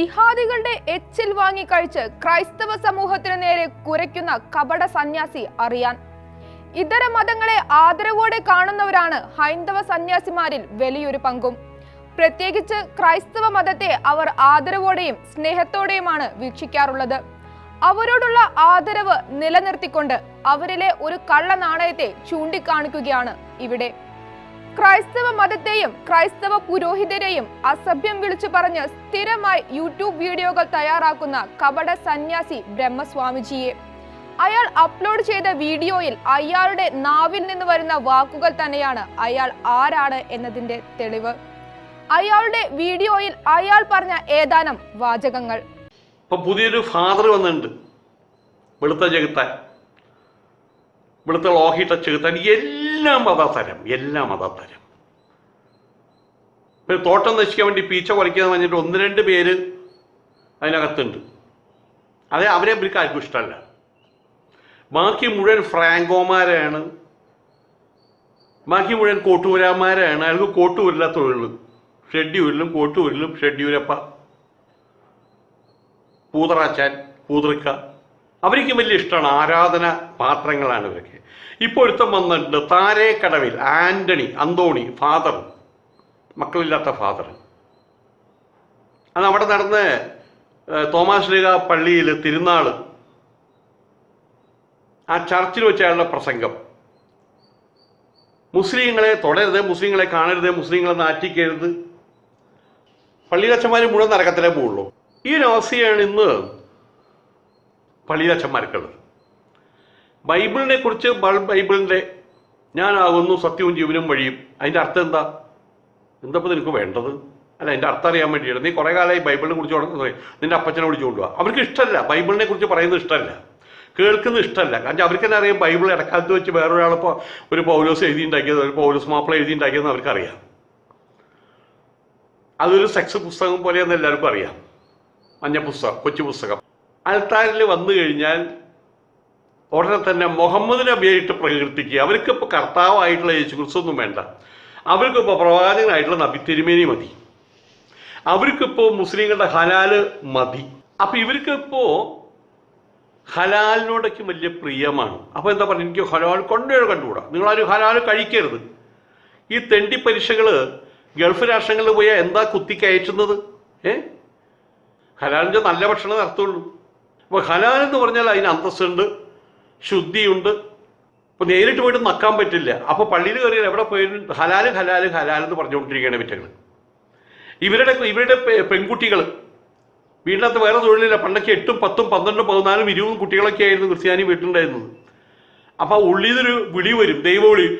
ജിഹാദികളുടെ എച്ചിൽ വാങ്ങിക്കഴിച്ച് ക്രൈസ്തവ സമൂഹത്തിന് നേരെ കുരയ്ക്കുന്ന കപട സന്യാസി അറിയാൻ. ഇതര മതങ്ങളെ ആദരവോടെ കാണുന്നവരാണ് ഹൈന്ദവ സന്യാസിമാരിൽ വലിയൊരു പങ്കും. പ്രത്യേകിച്ച് ക്രൈസ്തവ മതത്തെ അവർ ആദരവോടെയും സ്നേഹത്തോടെയുമാണ് വീക്ഷിക്കാറുള്ളത്. അവരോടുള്ള ആദരവ് നിലനിർത്തിക്കൊണ്ട് അവരിലെ ഒരു കള്ള നാണയത്തെ ചൂണ്ടിക്കാണിക്കുകയാണ് ഇവിടെ. ക്രൈസ്തവ മതത്തെയും ക്രൈസ്തവ പുരോഹിതരെയും അസഭ്യം വിളിച്ചു പറഞ്ഞ് സ്ഥിരമായി യൂട്യൂബ് വീഡിയോകൾ തയ്യാറാക്കുന്ന കപട സന്യാസി ബ്രഹ്മസ്വാമിജിയെ. അയാൾ അപ്ലോഡ് ചെയ്ത വീഡിയോയിൽ അയാളുടെ നാവിൽ നിന്ന് വരുന്ന വാക്കുകൾ തന്നെയാണ് അയാൾ ആരാണ് എന്നതിന്റെ തെളിവ്. അയാളുടെ വീഡിയോയിൽ അയാൾ പറഞ്ഞ ഏതാനും വാചകങ്ങൾ. പുതിയൊരു ഫാദർ വന്നിട്ടുണ്ട്. വെളുത്ത ചെകുത്താൻ. വെളുത്ത ലോഹിട്ട ചെകുത്താൻ. എല്ലാ മതതരം ഇപ്പൊ തോട്ടം നശിക്കാൻ വേണ്ടി പീച്ച കുറയ്ക്കുക പറഞ്ഞിട്ട് ഒന്ന് രണ്ട് പേര് അതിനകത്തുണ്ട്. അതെ അവരെ ഇവർക്ക് ആർക്കും ഇഷ്ടമല്ല. ബാക്കി മുഴുവൻ ഫ്രാങ്കോമാരാണ്. ബാക്കി മുഴുവൻ കോട്ടൂരാമാരാണ് അയാൾക്ക് കോട്ടൂരില്ല തൊഴിൽ ഷെഡ്യൂരിലും കോട്ടൂരിലും ഷെഡ്യൂരപ്പ. പൂതറാച്ചാൻ പൂതൃക്ക. അവർക്ക് വലിയ ഇഷ്ടമാണ് ആരാധന പാത്രങ്ങളാണ് ഇവരൊക്കെ. ഇപ്പോൾ ഒരുത്തം വന്നിട്ടുണ്ട് താരേക്കടവിൽ ആന്റണി അന്തോണി ഫാദർ. മക്കളില്ലാത്ത ഫാദർ. അത് അവിടെ നടന്ന് തോമാസ് ലീഗ പള്ളിയിൽ തിരുനാൾ ആ ചർച്ചിൽ വെച്ച് അയാളുടെ പ്രസംഗം. മുസ്ലിങ്ങളെ തൊടരുത് മുസ്ലിങ്ങളെ കാണരുത് മുസ്ലിങ്ങളെ നാറ്റിക്കരുത്. പള്ളിയിലച്ചന്മാർ മുഴുവൻ നടക്കത്തിലേ പോവുള്ളൂ. ഈ ഒരു അവസ്ഥയാണ് ഇന്ന് പള്ളിയിലച്ചന്മാർക്കുള്ളത് ബൈബിളിനെ കുറിച്ച് ബൈബിളിന്റെ ഞാനാകുന്നു സത്യവും ജീവനും വഴിയും. അതിന്റെ അർത്ഥം എന്താ? എന്താ ഇപ്പം നിനക്ക് വേണ്ടത്? അല്ല എന്റെ അർത്ഥം അറിയാൻ വേണ്ടിയിട്ട് നീ കുറേ കാലമായി ബൈബിളിനെ കുറിച്ച് തുടങ്ങുന്നത് നിന്റെ അപ്പച്ചനെ വിളിച്ചു കൊണ്ടുപോകാം അവർക്ക് ഇഷ്ടമല്ല. ബൈബിളിനെ കുറിച്ച് പറയുന്നത് ഇഷ്ടമല്ല. കേൾക്കുന്ന ഇഷ്ടമല്ല. കാരണം അവർക്ക് തന്നെ അറിയാം ബൈബിൾ ഇടക്കാലത്ത് വെച്ച് വേറൊരാളിപ്പോൾ ഒരു പൗലോസ് എഴുതിയിട്ടുണ്ടാക്കിയത് ഒരു പൗലോസ് മാപ്പിള എന്ന് അവർക്കറിയാം അതൊരു സെക്സ് പുസ്തകം പോലെയെന്ന് എല്ലാവർക്കും അറിയാം. മഞ്ഞ പുസ്തകം കൊച്ചു പുസ്തകം. അൽത്താരിൽ വന്നു കഴിഞ്ഞാൽ ഉടനെ തന്നെ മുഹമ്മദ് നബിയായിട്ട് പ്രകീർത്തിക്കുക. അവർക്കിപ്പോൾ കർത്താവായിട്ടുള്ള യേശു ക്രിസ്തൊന്നും വേണ്ട. അവർക്കിപ്പോൾ പ്രവാചകനായിട്ടുള്ള നബി തിരുമേനി മതി. അവർക്കിപ്പോൾ മുസ്ലിങ്ങളുടെ ഹലാൽ മതി. അപ്പം ഇവർക്കിപ്പോൾ ഹലാലിനോടൊക്കെ വലിയ പ്രിയമാണ്. അപ്പോൾ എന്താ പറയുക എനിക്ക് ഹലാൽ കൊണ്ടേ കണ്ടുകൂടാ? നിങ്ങളാരും ഹലാൽ കഴിക്കരുത്. ഈ തെണ്ടി പരീക്ഷകൾ ഗൾഫ് രാഷ്ട്രങ്ങളിൽ പോയാൽ എന്താ കുത്തി കയറ്റുന്നത് ഏ? ഹലാലിന്റെ നല്ല ഭക്ഷണം നടത്തുള്ളൂ. അപ്പോൾ ഹലാൽ എന്ന് പറഞ്ഞാൽ അതിന് അന്തസ്സുണ്ട് ശുദ്ധിയുണ്ട്. ഇപ്പോൾ നേരിട്ട് പോയിട്ട് നക്കാൻ പറ്റില്ല. അപ്പോൾ പള്ളിയിൽ കയറിയാൽ എവിടെ പോയാലും ഹലാൽ ഹലാൽ ഹലാൽ എന്ന് പറഞ്ഞുകൊണ്ടിരിക്കുകയാണ് വിറ്റകൾ ഇവരുടെ ഇവരുടെ പെൺകുട്ടികൾ വീടിനകത്ത് വേറെ തൊഴിലില്ല. പണ്ടൊക്കെ എട്ടും പത്തും പന്ത്രണ്ടും പതിനാലും ഇരുപതും കുട്ടികളൊക്കെ ആയിരുന്നു ക്രിസ്ത്യാനി വീട്ടിലുണ്ടായിരുന്നത്. അപ്പൊ നിന്നൊരു വിളി വരും. ദൈവവിളി.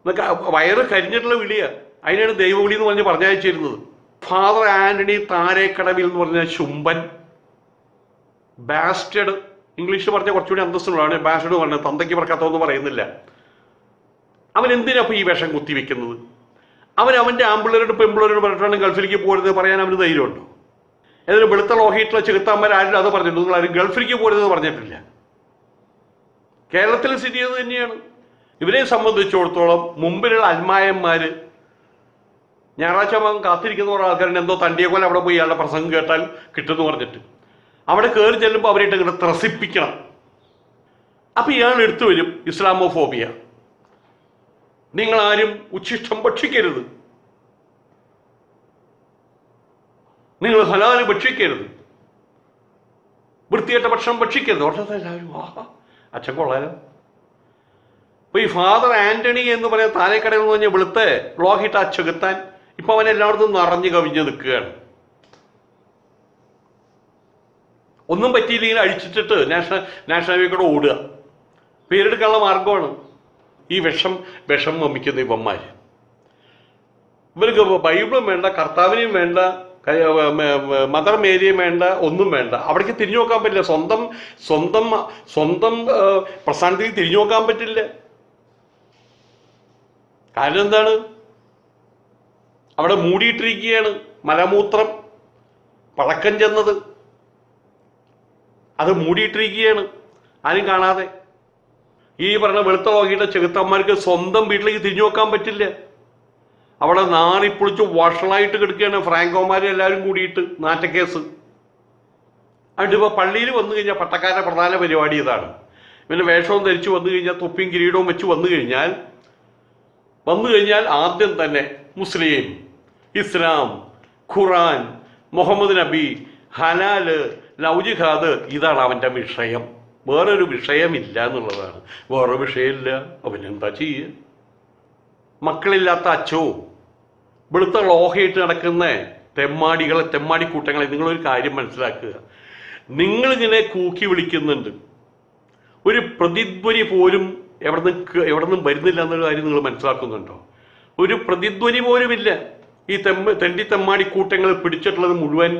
എന്നൊക്കെ വയറ് കരിഞ്ഞിട്ടുള്ള വിളിയാണ് അതിനാണ് ദൈവവിളി എന്ന് പറഞ്ഞ് പറഞ്ഞയച്ചിരുന്നത്. ഫാദർ ആന്റണി താരേക്കടവിൽ എന്ന് പറഞ്ഞ ശുംബൻ ബാസ്റ്റഡ് ഇംഗ്ലീഷ് പറഞ്ഞ കുറച്ചുകൂടി അന്തസ്സുള്ളതാണ്. ബാസ്റ്റഡ് പറഞ്ഞത് തന്തയ്ക്ക് പറക്കാത്തതെന്ന് പറയുന്നില്ല. അവൻ എന്തിനാ ഈ വേഷം കുത്തിവെക്കുന്നത്? അവൻ അവന്റെ ആമ്പിള്ളേരോട് പെമ്പിള്ളേരോട് പറഞ്ഞിട്ടാണ് ഗൾഫിലേക്ക് പോരുന്നത് പറയാൻ അവന് ധൈര്യമുണ്ടോ? ഏതൊരു വെളുത്ത ലോഹിയിട്ടുള്ള ചെകുത്താന്മാർ ആരും അത് പറഞ്ഞിട്ടുണ്ട് നിങ്ങൾ ആരും ഗൾഫിലേക്ക് പോരുന്നത് പറഞ്ഞിട്ടില്ല. കേരളത്തിൽ സ്ഥിതി ചെയ്ത് തന്നെയാണ്. ഇവരെ സംബന്ധിച്ചിടത്തോളം മുമ്പിലുള്ള അൽമായന്മാര് ഞായറാഴ്ച കാത്തിരിക്കുന്ന കുറേ ആൾക്കാരുണ്ട്. എന്തോ തണ്ടിയെ പോലെ അവിടെ പോയി ഇയാളുടെ പ്രസംഗം കേട്ടാൽ കിട്ടുമെന്ന് പറഞ്ഞിട്ട്. അവിടെ കയറി ചെല്ലുമ്പോൾ അവരായിട്ട് ഇങ്ങനെ ത്രസിപ്പിക്കണം. അപ്പം ഇയാൾ എടുത്തു വരും ഇസ്ലാമോഫോബിയ. നിങ്ങൾ ആരും ഉച്ഛിഷ്ടം ഭക്ഷിക്കരുത്. നിങ്ങൾ ഹലാൽ ഭക്ഷിക്കരുത്. വൃത്തികെട്ട ഭക്ഷണം ഭക്ഷിക്കരുത്. ഉടനെ എല്ലാവരും ആഹാ അച്ഛൻ കൊള്ളാലോ. അപ്പൊ ഈ ഫാദർ ആന്റണി എന്ന് പറയുന്ന താലേക്കടയിൽ എന്ന് പറഞ്ഞ വെളുത്തെ ആ ചെകുത്താൻ ഇപ്പൊ അവൻ എല്ലായിടത്തും നിറഞ്ഞു കവിഞ്ഞ് നിൽക്കുകയാണ്. ഒന്നും പറ്റിയില്ലെങ്കിൽ അഴിച്ചിട്ടിട്ട് നാഷണൽ നാഷണൽ ഹൈവേ കൂടെ ഓടുക. പേരെടുക്കാനുള്ള മാർഗമാണ് ഈ വിഷം വിഷം വമിക്കുന്ന ഇവന്മാര്. ഇവർക്ക് ബൈബിളും വേണ്ട കർത്താവിനെയും വേണ്ട മദർ മേരിയും വേണ്ട ഒന്നും വേണ്ട. അവിടേക്ക് തിരിഞ്ഞു നോക്കാൻ പറ്റില്ല. സ്വന്തം സ്വന്തം സ്വന്തം പ്രസ്ഥാനത്തേക്ക് തിരിഞ്ഞു നോക്കാൻ പറ്റില്ല. കാരണം എന്താണ്? അവിടെ മൂടിയിട്ടിരിക്കുകയാണ് മലമൂത്രം. പഴക്കം ചെന്നത്. അത് മൂടിയിട്ടിരിക്കുകയാണ്. ആരും കാണാതെ. ഈ പറഞ്ഞ വെളുത്ത വകയുടെ ചെകുത്തന്മാർക്ക് സ്വന്തം വീട്ടിലേക്ക് തിരിഞ്ഞു നോക്കാൻ പറ്റില്ല. അവിടെ നാറിപ്പൊളിച്ച് വഷളായിട്ട് കിടക്കുകയാണ് ഫ്രാങ്കോമാർ എല്ലാവരും കൂടിയിട്ട് നാറ്റക്കേസ്. അതിപ്പോൾ പള്ളിയിൽ വന്നു കഴിഞ്ഞാൽ പട്ടക്കാരുടെ പ്രധാന പരിപാടി ഇതാണ്. പിന്നെ വേഷവും ധരിച്ച് വന്നു കഴിഞ്ഞാൽ തൊപ്പിയും കിരീടവും വെച്ച് വന്നു കഴിഞ്ഞാൽ വന്നു കഴിഞ്ഞാൽ ആദ്യം തന്നെ മുസ്ലിം. ഇസ്ലാം ഖുറാൻ മുഹമ്മദ് നബി ഹലാൽ ലൗജിഖാദ് ഇതാണ് അവന്റെ വിഷയം. വേറൊരു വിഷയമില്ല എന്നുള്ളതാണ്. വേറെ വിഷയമില്ല. അവനെന്താ ചെയ്യുക മക്കളില്ലാത്ത അച്ഛോ വെളുത്ത ലോഹയിട്ട് നടക്കുന്ന തെമ്മാടികളെ തെമ്മാടിക്കൂട്ടങ്ങളെ നിങ്ങളൊരു കാര്യം മനസ്സിലാക്കുക. നിങ്ങളിങ്ങനെ കൂക്കി വിളിക്കുന്നുണ്ട്. ഒരു പ്രതിധ്വനി പോലും എവിടെ നിന്ന് എവിടെ നിന്നും വരുന്നില്ല എന്നൊരു കാര്യം നിങ്ങൾ മനസ്സിലാക്കുന്നുണ്ടോ? ഒരു പ്രതിധ്വനി പോലുമില്ല. ഈ തെമ്മ തെണ്ടി തെമ്മാടി കൂട്ടങ്ങൾ പിടിച്ചിട്ടുള്ളത് മുഴുവൻ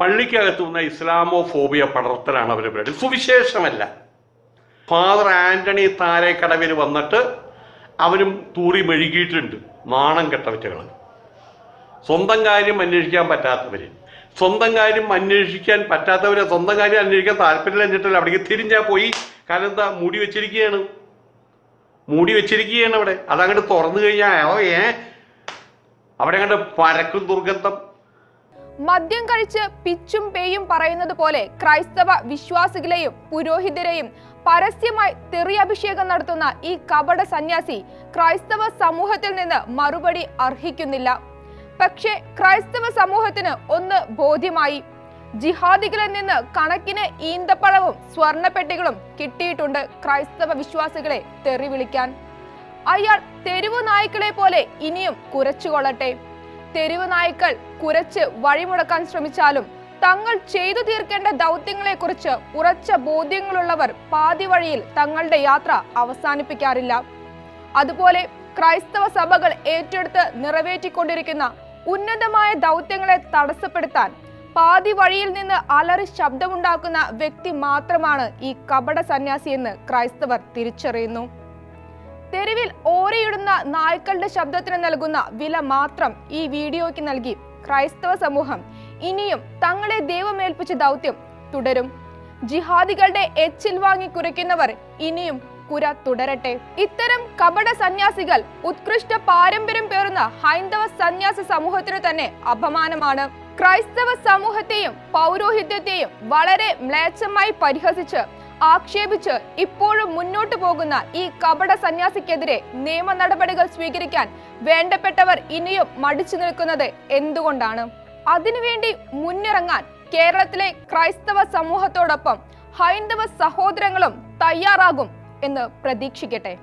പള്ളിക്കകത്തു വന്ന ഇസ്ലാമോ ഫോബിയ പടർത്തലാണ് അവരുടെ പരിപാടി സുവിശേഷമല്ല. ഫാദർ ആന്റണി താരേക്കടവിൽ വന്നിട്ട് അവരും തൂറി മെഴുകിയിട്ടുണ്ട്. നാണം കെട്ടവറ്റകൾ സ്വന്തം കാര്യം അന്വേഷിക്കാൻ പറ്റാത്തവർ സ്വന്തം കാര്യം അന്വേഷിക്കാൻ പറ്റാത്തവരെ സ്വന്തം കാര്യം അന്വേഷിക്കാൻ താല്പര്യം എന്നിട്ടല്ല അവിടേക്ക് തിരിഞ്ഞാൽ പോയി. കാരണം എന്താ? മൂടി വെച്ചിരിക്കുകയാണ്. മൂടി വെച്ചിരിക്കുകയാണ് അവിടെ. അതങ്ങോട്ട് തുറന്നു കഴിഞ്ഞാൽ ഏ അവിടെ കണ്ട് പരക്കും ദുർഗന്ധം. മദ്യം കഴിച്ച് പിച്ചും പേയും പറയുന്നത് പോലെ ക്രൈസ്തവ വിശ്വാസികളെയും പുരോഹിതരെയും പരസ്യമായി തെറി അഭിഷേകം നടത്തുന്ന ഈ കപട സന്യാസി ക്രൈസ്തവ സമൂഹത്തിൽ നിന്ന് മറുപടി അർഹിക്കുന്നില്ല. പക്ഷേ ക്രൈസ്തവ സമൂഹത്തിന് ഒന്ന് ബോധ്യമായി. ജിഹാദികളിൽ നിന്ന് കണക്കിന് ഈന്തപ്പഴവും സ്വർണപ്പെട്ടികളും കിട്ടിയിട്ടുണ്ട് ക്രൈസ്തവ വിശ്വാസികളെ തെറി വിളിക്കാൻ. അയാൾ തെരുവു നായ്ക്കളെ പോലെ ഇനിയും കുരച്ചുകൊള്ളട്ടെ തെരുവു നായ്ക്കൾ കുരച്ച് വഴിമുടക്കാൻ ശ്രമിച്ചാലും തങ്ങൾ ചെയ്തു തീർക്കേണ്ട ദൗത്യങ്ങളെക്കുറിച്ച് ഉറച്ച ബോധ്യങ്ങളുള്ളവർ പാതി വഴിയിൽ തങ്ങളുടെ യാത്ര അവസാനിപ്പിക്കാറില്ല. അതുപോലെ ക്രൈസ്തവ സഭകൾ ഏറ്റെടുത്ത് നിറവേറ്റിക്കൊണ്ടിരിക്കുന്ന ഉന്നതമായ ദൗത്യങ്ങളെ തടസ്സപ്പെടുത്താൻ പാതി വഴിയിൽ നിന്ന് അലറി ശബ്ദമുണ്ടാക്കുന്ന വ്യക്തി മാത്രമാണ് ഈ കപട സന്യാസി എന്ന് ക്രൈസ്തവർ തിരിച്ചറിയുന്നു. തെരുവിൽ ഓരയിടുന്ന നായ്ക്കളുടെ ശബ്ദത്തിന് നൽകുന്ന വില മാത്രം ഈ വീഡിയോയ്ക്ക് നൽകി ക്രൈസ്തവ സമൂഹം. ഇനിയും തങ്ങളെ ദൈവമേൽപ്പിച്ച ദൗത്യം തുടരും. ജിഹാദികളുടെ എച്ചിൽ വാങ്ങി കുരയ്ക്കുന്നവർ ഇനിയും കുര തുടരട്ടെ. ഇത്തരം കപട സന്യാസികൾ ഉത്കൃഷ്ട പാരമ്പര്യം പേറുന്ന ഹൈന്ദവ സന്യാസ സമൂഹത്തിന് തന്നെ അപമാനമാണ്. ക്രൈസ്തവ സമൂഹത്തെയും പൗരോഹിത്യത്തെയും വളരെ മ്ലേച്ഛമായി പരിഹസിച്ച് ആക്ഷേപിച്ച് ഇപ്പോഴും മുന്നോട്ടു പോകുന്ന ഈ കപട സന്യാസിക്കെതിരെ നിയമ നടപടികൾ സ്വീകരിക്കാൻ വേണ്ടപ്പെട്ടവർ ഇനിയും മടിച്ചു നിൽക്കുന്നത് എന്തുകൊണ്ടാണ്? അതിനുവേണ്ടി മുന്നിറങ്ങാൻ കേരളത്തിലെ ക്രൈസ്തവ സമൂഹത്തോടൊപ്പം ഹൈന്ദവ സഹോദരങ്ങളും തയ്യാറാകും എന്ന് പ്രതീക്ഷിക്കട്ടെ.